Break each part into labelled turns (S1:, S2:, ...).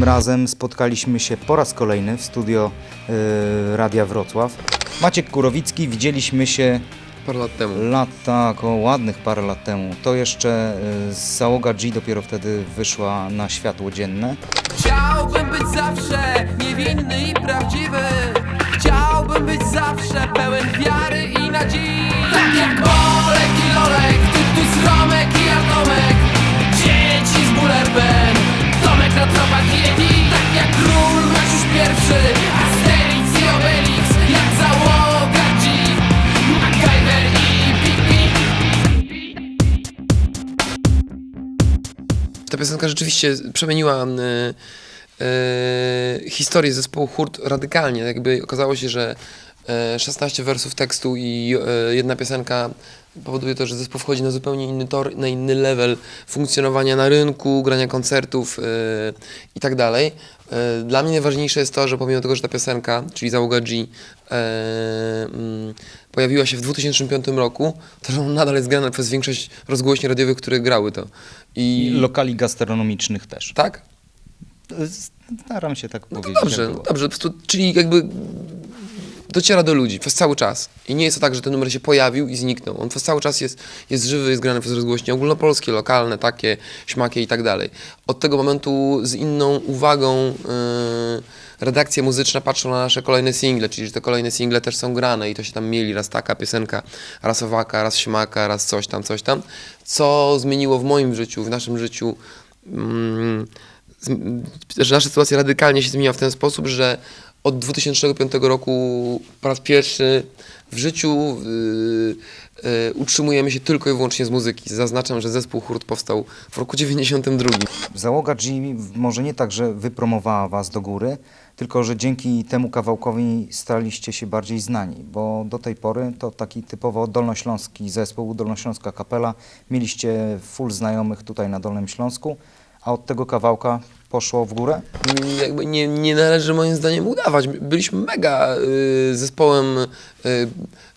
S1: tym razem spotkaliśmy się po raz kolejny w studio y, Radia Wrocław. Maciek Kurowicki, widzieliśmy się
S2: Parę lat temu.
S1: lata, około ładnych parę lat temu. To jeszcze y, załoga G dopiero wtedy wyszła na światło dzienne.
S3: Chciałbym być zawsze niewinny i prawdziwy Chciałbym być zawsze pełen wiary i nadziei Tak jak Bolek i Lolek, Tytus, Romek i Atomek Dzieci z Bullerbem, Tomek na Tak jak Król Maciusz pierwszy, Asterix i Obelix Jak załoga MacGyver i
S2: Ta piosenka rzeczywiście przemieniła y, y, historię zespołu Hurt radykalnie. Jakby okazało się, że y, 16 wersów tekstu i y, jedna piosenka powoduje to, że zespół wchodzi na zupełnie inny tor, na inny level funkcjonowania na rynku, grania koncertów y, i tak dalej. Dla mnie najważniejsze jest to, że pomimo tego, że ta piosenka, czyli Załoga G, mm, pojawiła się w 2005 roku, to że ona nadal jest grana przez większość rozgłośni radiowych, które grały to.
S1: I lokali gastronomicznych też.
S2: Tak?
S1: Staram się tak
S2: No
S1: powiedzieć.
S2: dobrze, no dobrze. Czyli jakby dociera do ludzi przez cały czas. I nie jest to tak, że ten numer się pojawił i zniknął. On przez cały czas jest, jest żywy, jest grany przez rozgłośnie ogólnopolskie, lokalne, takie, śmakie i tak dalej. Od tego momentu z inną uwagą yy, redakcja muzyczna patrzą na nasze kolejne single, czyli że te kolejne single też są grane i to się tam mieli raz taka piosenka, raz owaka, raz śmaka, raz coś tam, coś tam. Co zmieniło w moim życiu, w naszym życiu mm, że nasza sytuacja radykalnie się zmieniła w ten sposób, że od 2005 roku po raz pierwszy w życiu yy, yy, utrzymujemy się tylko i wyłącznie z muzyki. Zaznaczam, że zespół Hurt powstał w roku 92.
S1: Załoga G może nie tak, że wypromowała was do góry, tylko że dzięki temu kawałkowi staliście się bardziej znani, bo do tej pory to taki typowo dolnośląski zespół, dolnośląska kapela. Mieliście full znajomych tutaj na Dolnym Śląsku, a od tego kawałka poszło w górę?
S2: Jakby nie, nie należy moim zdaniem udawać. Byliśmy mega y, zespołem y,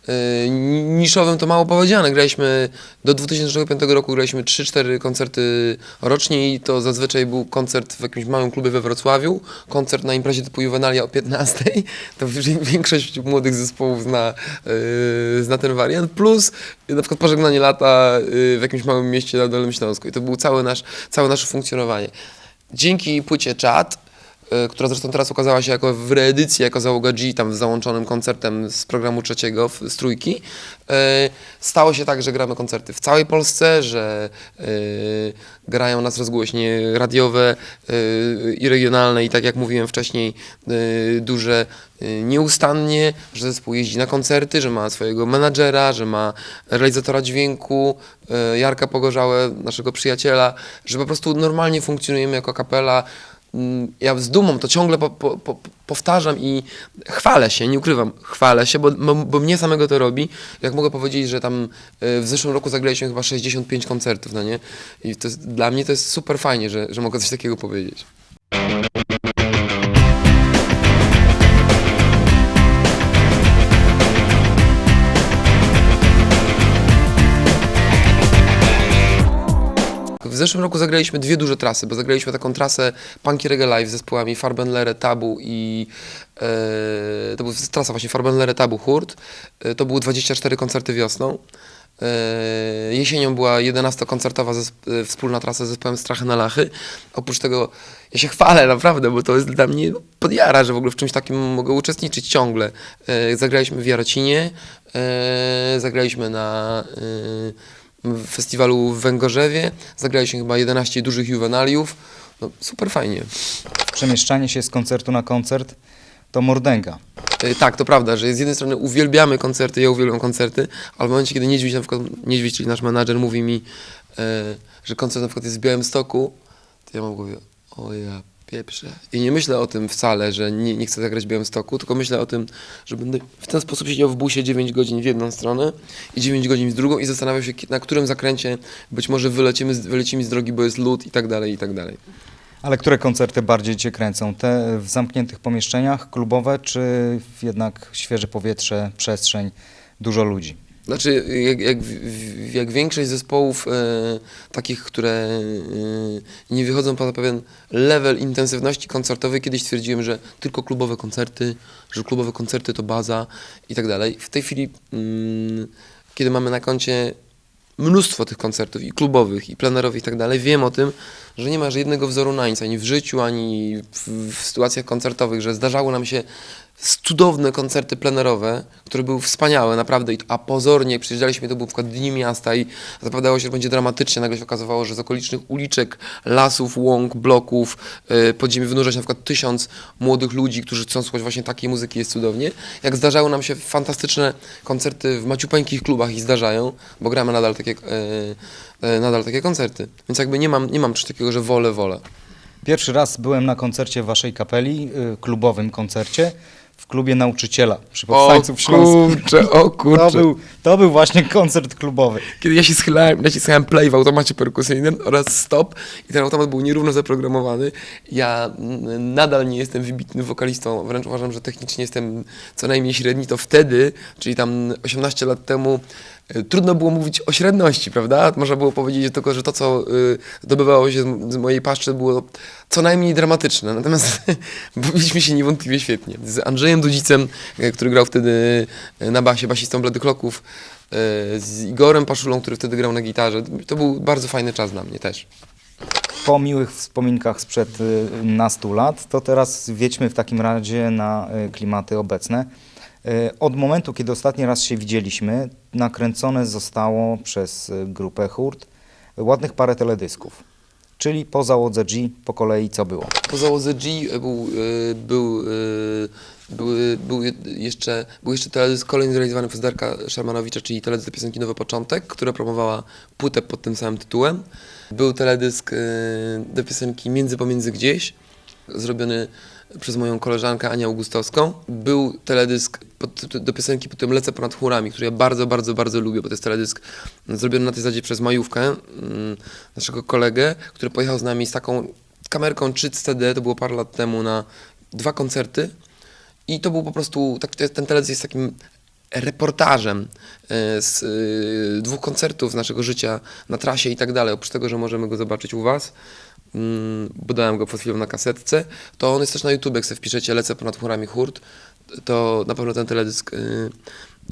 S2: y, niszowym, to mało powiedziane. Graliśmy do 2005 roku graliśmy 3-4 koncerty rocznie i to zazwyczaj był koncert w jakimś małym klubie we Wrocławiu, koncert na imprezie typu Juvenalia o 15. To większość młodych zespołów zna, y, zna ten wariant. Plus na przykład pożegnanie lata y, w jakimś małym mieście na Dolnym Śląsku. I to było całe, nasz, całe nasze funkcjonowanie. Dzięki płycie Chat, y, która zresztą teraz ukazała się jako w reedycji, jako załoga G, tam z załączonym koncertem z programu trzeciego, z trójki, y, stało się tak, że gramy koncerty w całej Polsce, że y, grają nas rozgłośnie radiowe i regionalne i tak jak mówiłem wcześniej, duże nieustannie, że zespół jeździ na koncerty, że ma swojego menadżera, że ma realizatora dźwięku, Jarka Pogorzałę, naszego przyjaciela, że po prostu normalnie funkcjonujemy jako kapela. Ja z dumą to ciągle po, po, po, powtarzam i chwalę się, nie ukrywam, chwalę się, bo, bo, mnie samego to robi. Jak mogę powiedzieć, że tam y, w zeszłym roku zagraliśmy chyba 65 koncertów, no nie? I to jest, dla mnie to jest super fajnie, że, że mogę coś takiego powiedzieć. W zeszłym roku zagraliśmy dwie duże trasy, bo zagraliśmy taką trasę Punky Reggae Live z zespołami Farbenlere, Tabu i e, to była trasa właśnie Farbenlere, Tabu, Hurt. E, to były 24 koncerty wiosną. E, jesienią była 11-koncertowa zesp- e, wspólna trasa z zespołem Strachy na Lachy. Oprócz tego ja się chwalę naprawdę, bo to jest dla mnie podjara, że w ogóle w czymś takim mogę uczestniczyć ciągle. E, zagraliśmy w Jarocinie, e, zagraliśmy na e, w festiwalu w Węgorzewie, zagraliśmy chyba 11 dużych juwenaliów. No, super fajnie.
S1: Przemieszczanie się z koncertu na koncert to mordęga.
S2: E, Tak, to prawda, że z jednej strony uwielbiamy koncerty, ja uwielbiam koncerty, ale w momencie, kiedy Niedźwiedź, na przykład, Niedźwiedź, czyli nasz menadżer, mówi mi, e, że koncert na przykład jest w Białymstoku, to ja mam w głowie, o ja pieprze. I nie myślę o tym wcale, że nie, nie chcę zagrać Białymstoku, tylko myślę o tym, że będę w ten sposób siedział w busie 9 godzin w jedną stronę i 9 godzin w drugą i zastanawiał się, na którym zakręcie być może wylecimy, wylecimy z drogi, bo jest lód i tak dalej, i tak dalej.
S1: Ale które koncerty bardziej Cię kręcą? Te w zamkniętych pomieszczeniach, klubowe, czy jednak świeże powietrze, przestrzeń, dużo ludzi?
S2: Znaczy, jak, jak, jak większość zespołów e, takich, które e, nie wychodzą poza pewien level intensywności koncertowej, kiedyś stwierdziłem, że tylko klubowe koncerty, że klubowe koncerty to baza i tak dalej. W tej chwili, mm, kiedy mamy na koncie mnóstwo tych koncertów i klubowych, i plenerowych i tak dalej, wiem o tym, że nie ma żadnego wzoru na nic, ani w życiu, ani w, w sytuacjach koncertowych, że zdarzały nam się cudowne koncerty plenerowe, które były wspaniałe, naprawdę, a pozornie przyjeżdżaliśmy, to był przykład Dni Miasta i zapowiadało się, że będzie dramatycznie, nagle się okazywało, że z okolicznych uliczek, lasów, łąk, bloków, yy, pod ziemię wynurza się na przykład tysiąc młodych ludzi, którzy chcą słuchać właśnie takiej muzyki, jest cudownie. Jak zdarzały nam się fantastyczne koncerty w maciupeńkich klubach i zdarzają, bo gramy nadal takie, yy, yy, nadal takie koncerty. Więc jakby nie mam, nie mam czegoś takiego, że wolę, wolę.
S1: Pierwszy raz byłem na koncercie w waszej kapeli, y, klubowym koncercie, w klubie nauczyciela przy Powstańców Śląskich.
S2: kurczę, o
S1: To był, to był właśnie koncert klubowy.
S2: Kiedy ja się schylałem, naciskałem play w automacie perkusyjnym oraz stop i ten automat był nierówno zaprogramowany. Ja nadal nie jestem wybitnym wokalistą, wręcz uważam, że technicznie jestem co najmniej średni, to wtedy, czyli tam 18 lat temu, trudno było mówić o średności, prawda? Można było powiedzieć tylko, że to, co y, zdobywało się z, mojej paszczy było co najmniej dramatyczne. Natomiast bawiliśmy się niewątpliwie świetnie. Z Andrzejem Dudzicem, y, który grał wtedy y, na basie, basistą Blady Kloków, y, z Igorem Paszulą, który wtedy grał na gitarze. To był bardzo fajny czas dla mnie też.
S1: Po miłych wspominkach sprzed y, nastu lat, to teraz wiedźmy w takim razie na y, klimaty obecne. Y, Od momentu, kiedy ostatni raz się widzieliśmy, nakręcone zostało przez y, grupę Hurt ładnych parę teledysków. Czyli po załodze G po kolei co było?
S2: Po załodze G był, y, był, był, był je- jeszcze, był jeszcze teledysk kolejny zrealizowany przez Darka Szarmanowicza, czyli teledysk do piosenki Nowy Początek, która promowała płytę pod tym samym tytułem. Był teledysk do piosenki Między Pomiędzy Gdzieś, zrobiony przez moją koleżankę Anię Augustowską. Był teledysk pod, do piosenki pod tym Lecę ponad chmurami, który ja bardzo, bardzo, bardzo lubię, bo to jest teledysk zrobiony na tej zasadzie przez Majówkę, mm, naszego kolegę, który pojechał z nami z taką kamerką 3 CD, to było parę lat temu, na dwa koncerty i to był po prostu, tak, ten teledysk jest takim reportażem e, z e, dwóch koncertów z naszego życia na trasie i tak dalej. Oprócz tego, że możemy go zobaczyć u Was, bo dałem go przed chwilą na kasetce, to on jest też na YouTube, jak sobie wpiszecie Lecę ponad chmurami hurt, to na pewno ten teledysk e,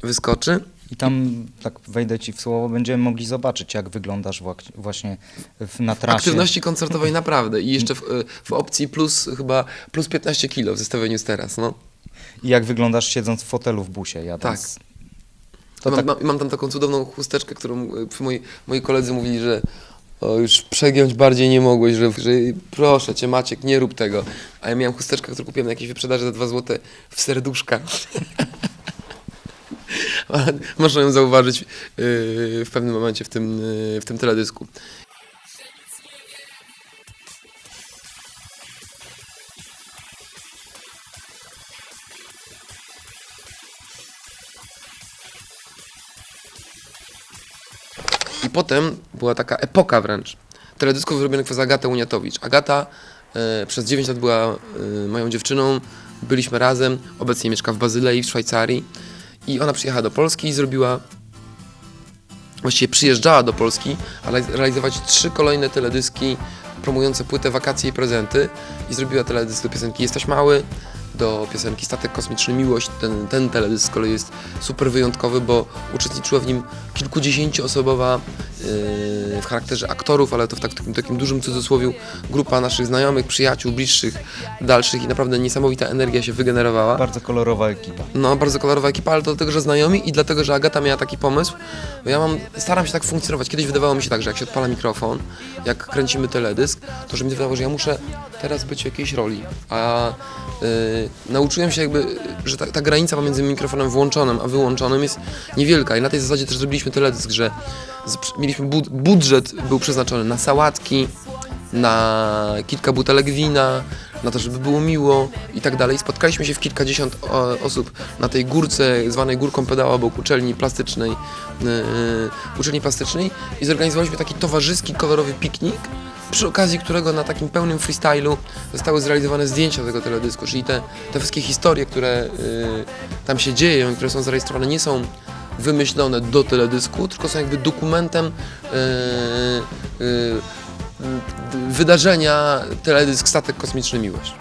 S2: wyskoczy.
S1: I tam, tak wejdę ci w słowo, będziemy mogli zobaczyć, jak wyglądasz właśnie w, na trasie.
S2: Aktywności koncertowej naprawdę i jeszcze w, e, w opcji plus chyba plus 15 kilo w zestawieniu z teraz, no.
S1: I jak wyglądasz siedząc w fotelu w busie jadąc.
S2: Tak. Mam,
S1: tak-
S2: mam, mam tam taką cudowną chusteczkę, którą przy moi, moi koledzy mówili, że o, już przegiąć bardziej nie mogłeś, że, że proszę cię Maciek, nie rób tego. A ja miałem chusteczkę, którą kupiłem na jakiejś wyprzedaży za 2 złote w serduszka. Można ją zauważyć yy, w pewnym momencie w tym, yy, w tym teledysku. Potem była taka epoka wręcz. Teledysków zrobionych przez Agatę Uniatowicz. Agata e, przez 9 lat była e, moją dziewczyną, byliśmy razem, obecnie mieszka w Bazylei w Szwajcarii. I ona przyjechała do Polski i zrobiła, właściwie przyjeżdżała do Polski, ale realizować trzy kolejne teledyski promujące płytę Wakacje i Prezenty. I zrobiła teledysk do piosenki Jesteś Mały, do piosenki Statek Kosmiczny Miłość. Ten, ten teledysk z kolei jest super wyjątkowy, bo uczestniczyła w nim kilkudziesięcioosobowa yy, w charakterze aktorów, ale to w tak, takim, takim dużym cudzysłowiu grupa naszych znajomych, przyjaciół, bliższych, dalszych i naprawdę niesamowita energia się wygenerowała.
S1: Bardzo kolorowa ekipa.
S2: No, bardzo kolorowa ekipa, ale to dlatego, że znajomi i dlatego, że Agata miała taki pomysł. Bo ja mam, staram się tak funkcjonować. Kiedyś wydawało mi się tak, że jak się odpala mikrofon, jak kręcimy teledysk, to że mi się wydawało, że ja muszę teraz być w jakiejś roli. A y, nauczyłem się jakby, że ta, ta granica pomiędzy mikrofonem włączonym a wyłączonym jest niewielka. I na tej zasadzie też zrobiliśmy teledysk, że mieliśmy bud, budżet był przeznaczony na sałatki, na kilka butelek wina, na to, żeby było miło i tak dalej. Spotkaliśmy się w kilkadziesiąt osób na tej górce, zwanej górką pedała obok uczelni plastycznej, yy, uczelni plastycznej i zorganizowaliśmy taki towarzyski, kolorowy piknik, przy okazji którego na takim pełnym freestylu zostały zrealizowane zdjęcia tego teledysku, czyli te, te wszystkie historie, które yy, tam się dzieją które są zarejestrowane nie są wymyślone do teledysku, tylko są jakby dokumentem e, e, wydarzenia teledysk Statek Kosmiczny Miłość.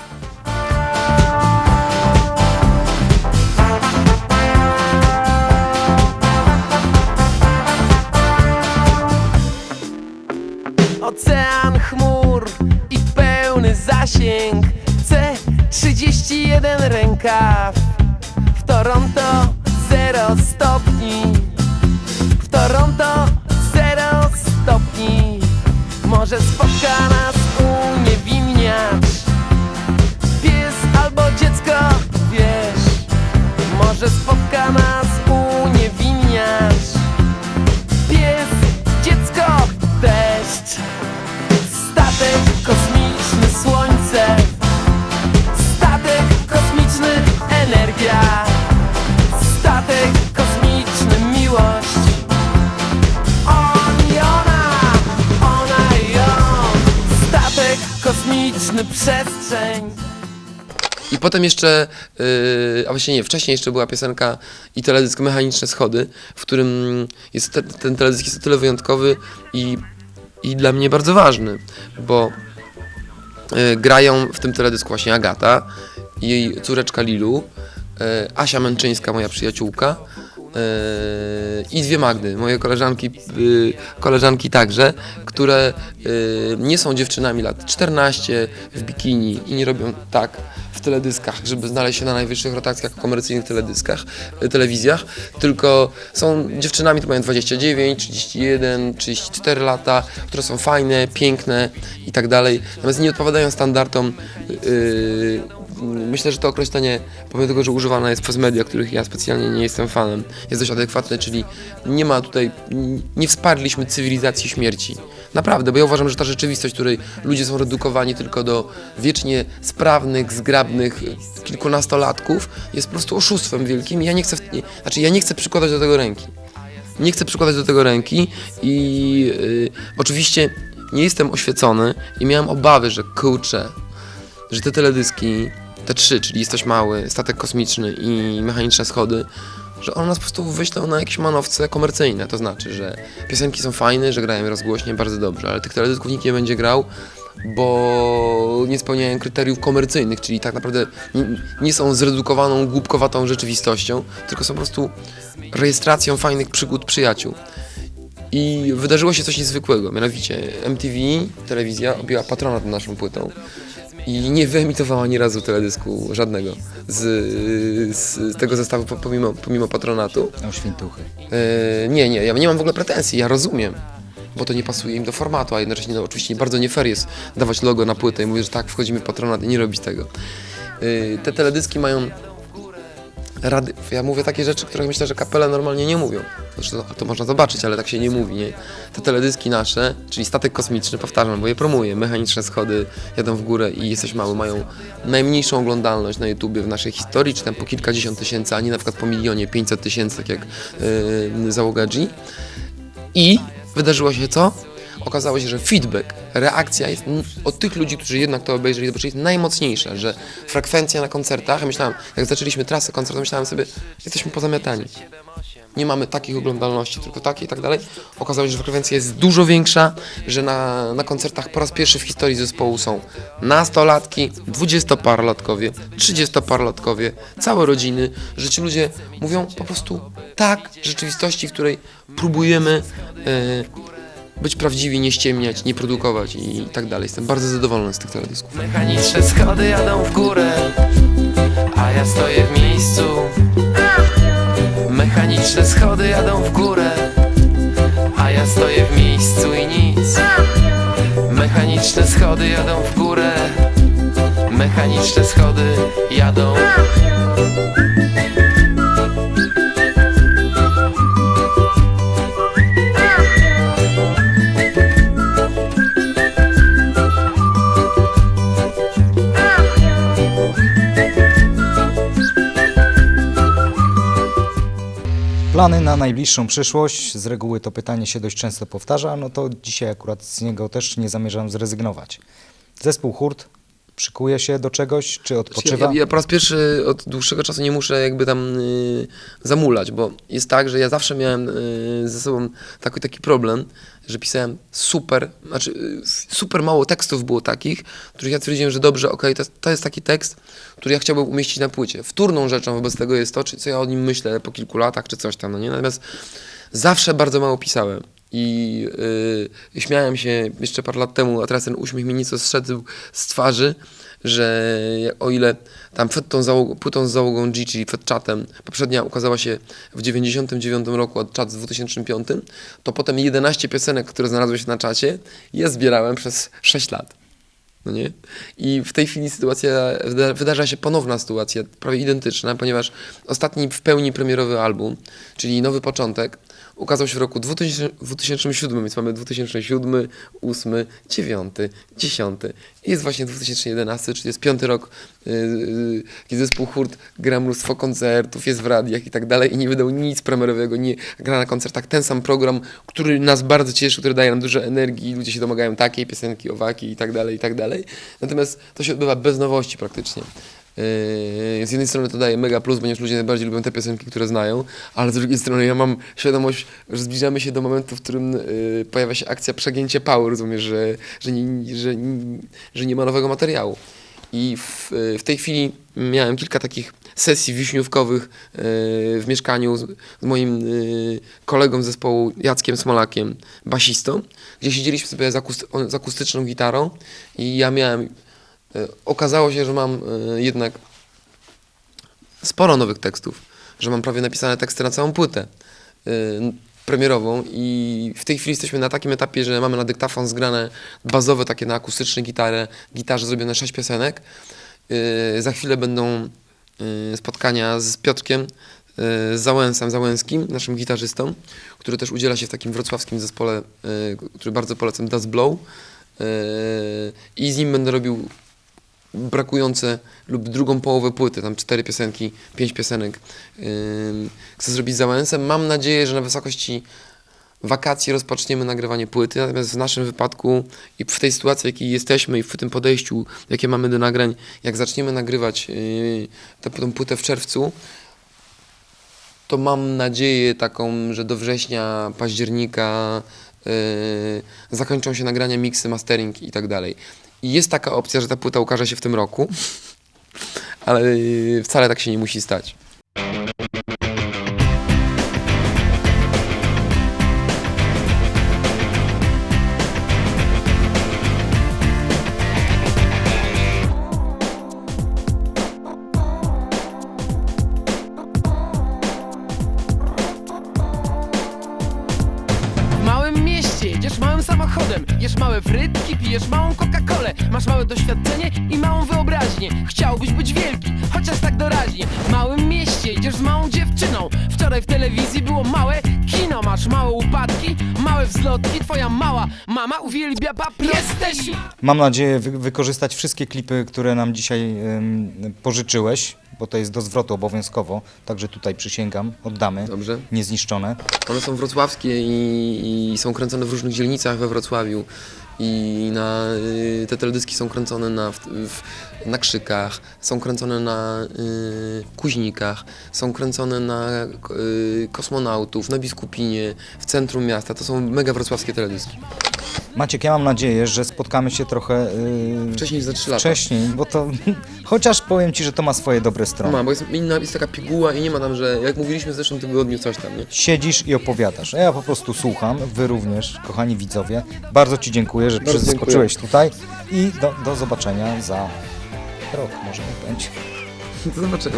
S2: Potem jeszcze, yy, a właściwie nie, wcześniej jeszcze była piosenka i teledysk Mechaniczne Schody, w którym jest te, ten teledysk jest o tyle wyjątkowy i, i dla mnie bardzo ważny, bo yy, grają w tym teledysku właśnie Agata, jej córeczka Lilu, yy, Asia Męczyńska, moja przyjaciółka, i dwie Magdy, moje koleżanki, yy, koleżanki także, które yy, nie są dziewczynami lat 14 w bikini i nie robią tak w teledyskach, żeby znaleźć się na najwyższych rotacjach komercyjnych teledyskach, yy, telewizjach, tylko są dziewczynami, które mają 29, 31, 34 lata, które są fajne, piękne i tak dalej, natomiast nie odpowiadają standardom yy, Myślę, że to określenie, pomimo tego, że używane jest przez media, których ja specjalnie nie jestem fanem, jest dość adekwatne, czyli nie ma tutaj, nie wsparliśmy cywilizacji śmierci. Naprawdę, bo ja uważam, że ta rzeczywistość, w której ludzie są redukowani tylko do wiecznie sprawnych, zgrabnych kilkunastolatków, jest po prostu oszustwem wielkim ja nie chcę, nie, znaczy ja nie chcę przykładać do tego ręki. Nie chcę przykładać do tego ręki i y, oczywiście nie jestem oświecony i miałem obawy, że kurczę, że te teledyski, te trzy, czyli Jesteś Mały, Statek Kosmiczny i Mechaniczne Schody, że one nas po prostu wyślą na jakieś manowce komercyjne. To znaczy, że piosenki są fajne, że grają rozgłośnie bardzo dobrze, ale tych teledysków nikt nie będzie grał, bo nie spełniają kryteriów komercyjnych, czyli tak naprawdę nie, nie są zredukowaną, głupkowatą rzeczywistością, tylko są po prostu rejestracją fajnych przygód przyjaciół. I wydarzyło się coś niezwykłego, mianowicie MTV, telewizja, objęła patronat nad naszą płytą i nie wyemitowała ani razu teledysku żadnego z, z tego zestawu po- pomimo, pomimo patronatu.
S1: O świętuchy.
S2: E, nie, nie, ja nie mam w ogóle pretensji, ja rozumiem, bo to nie pasuje im do formatu, a jednocześnie no, oczywiście bardzo nie fair jest dawać logo na płytę i mówić, że tak, wchodzimy w patronat i nie robić tego. E, te teledyski mają rady, ja mówię takie rzeczy, które myślę, że kapele normalnie nie mówią. Zresztą to, można zobaczyć, ale tak się nie mówi, nie? Te teledyski nasze, czyli Statek Kosmiczny, powtarzam, bo je promuję, Mechaniczne Schody jadą w górę i Jesteś Mały mają najmniejszą oglądalność na YouTubie w naszej historii, czy tam po kilkadziesiąt tysięcy, a nie na przykład po milionie, 500 tysięcy, tak jak yy, załoga G. I wydarzyło się co? Okazało się, że feedback, reakcja jest od tych ludzi, którzy jednak to obejrzeli, zobaczyli, jest najmocniejsza, że frekwencja na koncertach, ja myślałem, jak zaczęliśmy trasę koncertu, myślałem sobie, jesteśmy pozamiatani. Nie mamy takich oglądalności, tylko takie i tak dalej. Okazało się, że frekwencja jest dużo większa, że na, na koncertach po raz pierwszy w historii zespołu są nastolatki, dwudziestoparlatkowie, trzydziestoparlatkowie, całe rodziny, że ci ludzie mówią po prostu tak rzeczywistości, w której próbujemy e, być prawdziwi, nie ściemniać, nie produkować i tak dalej. Jestem bardzo zadowolony z tych teledysków.
S3: Mechaniczne schody jadą w górę, a ja stoję w miejscu. Mechaniczne schody jadą w górę, a ja stoję w miejscu i nic. Mechaniczne schody jadą w górę, mechaniczne schody jadą.
S1: Plany na najbliższą przyszłość, z reguły to pytanie się dość często powtarza, no to dzisiaj akurat z niego też nie zamierzam zrezygnować. Zespół Hurt Szykuje się do czegoś, czy
S2: Ja,
S1: odpoczywa?
S2: ja, ja po raz pierwszy od dłuższego czasu nie muszę jakby tam y, zamulać, bo jest tak, że ja zawsze miałem y, ze sobą taki, taki problem, że pisałem super, znaczy y, super mało tekstów było takich, których ja twierdziłem, że dobrze, okej, to, jest- to jest taki tekst, który ja chciałbym umieścić na płycie. Wtórną rzeczą wobec tego jest to, czy, co ja o nim myślę po kilku latach, czy coś tam, no nie? Natomiast zawsze bardzo mało pisałem. I yy, śmiałem się jeszcze parę lat temu, a teraz ten uśmiech mi nieco zszedł z twarzy, że o ile tam przed tą załogą, płytą z załogą G, czyli przed czatem, poprzednia ukazała się w 99 roku, a czat w 2005, to potem 11 piosenek, które znalazły się na czacie, je zbierałem przez 6 lat. No nie? I w tej chwili sytuacja, wyda- wydarza się ponowna sytuacja, prawie identyczna, ponieważ ostatni w pełni premierowy album, czyli Nowy Początek, ukazał się w roku 2000, 2007, więc mamy 2007, 8, 9, 10 i jest właśnie 2011, czyli jest piąty rok, yy, yy, kiedy zespół Hurt gra mnóstwo koncertów, jest w radiach i tak dalej i nie wydał nic premierowego, nie gra na koncertach ten sam program, który nas bardzo cieszy, który daje nam dużo energii, ludzie się domagają takiej piosenki, owaki i tak dalej, i tak dalej. Natomiast to się odbywa bez nowości praktycznie. Yy, Z jednej strony to daje mega plus, ponieważ ludzie najbardziej lubią te piosenki, które znają, ale z drugiej strony ja mam świadomość, że zbliżamy się do momentu, w którym yy, pojawia się akcja przegięcie pału, rozumiesz, że, że, nie, że, że nie ma nowego materiału. I w, w tej chwili miałem kilka takich sesji wiśniówkowych yy, w mieszkaniu z, moim yy, kolegą z zespołu Jackiem Smolakiem, basistą, gdzie siedzieliśmy sobie z, akusty, z akustyczną gitarą i ja miałem, yy, okazało się, że mam yy, jednak sporo nowych tekstów, że mam prawie napisane teksty na całą płytę yy, premierową i w tej chwili jesteśmy na takim etapie, że mamy na dyktafon zgrane bazowe takie na akustyczne gitarę, gitarze zrobione sześć piosenek. Za chwilę będą spotkania z Piotrkiem, z Załęsem Załęskim, naszym gitarzystą, który też udziela się w takim wrocławskim zespole, który bardzo polecam, Das Blow. I z nim będę robił brakujące lub drugą połowę płyty, tam cztery piosenki, pięć piosenek. Ym, chcę zrobić z Załęsem. Mam nadzieję, że na wysokości wakacji rozpoczniemy nagrywanie płyty, natomiast w naszym wypadku i w tej sytuacji, w jakiej jesteśmy i w tym podejściu, jakie mamy do nagrań, jak zaczniemy nagrywać yy, tę, tę płytę w czerwcu, to mam nadzieję taką, że do września, października yy, zakończą się nagrania, miksy, mastering i tak dalej. I jest taka opcja, że ta płyta ukaże się w tym roku, ale wcale tak się nie musi stać.
S3: Samochodem. Jesz małe frytki, pijesz małą Coca-Colę. Masz małe doświadczenie i małą wyobraźnię. Chciałbyś być wielki, chociaż tak doraźnie. W małym mieście jedziesz z małą dziewczyną. Wczoraj w telewizji było małe kino. Masz małe upadki, małe wzlotki. Twoja mała mama uwielbia paprotki Jesteś
S1: Mam nadzieję wy wykorzystać wszystkie klipy, które nam dzisiaj pożyczyłeś, bo to jest do zwrotu obowiązkowo, także tutaj przysięgam, oddamy,
S2: Dobrze?
S1: niezniszczone.
S2: One są wrocławskie i, i są kręcone w różnych dzielnicach we Wrocławiu. I na, y, te teledyski są kręcone na, w, w, na Krzykach, są kręcone na y, Kuźnikach, są kręcone na y, Kosmonautów, na Biskupinie, w centrum miasta. To są mega wrocławskie teledyski.
S1: Maciek, ja mam nadzieję, że spotkamy się trochę yy,
S2: Wcześniej za 3 lata.
S1: wcześniej, bo to chociaż powiem Ci, że to ma swoje dobre strony.
S2: Ma, bo jest inna, jest taka piguła i nie ma tam, że jak mówiliśmy w zeszłym tygodniu coś tam, nie?
S1: Siedzisz i opowiadasz, a ja po prostu słucham, Wy również, kochani widzowie. Bardzo Ci dziękuję, że
S2: Bardzo
S1: przeskoczyłeś tutaj i do, do zobaczenia za rok, może nie będzie.
S2: Do zobaczenia.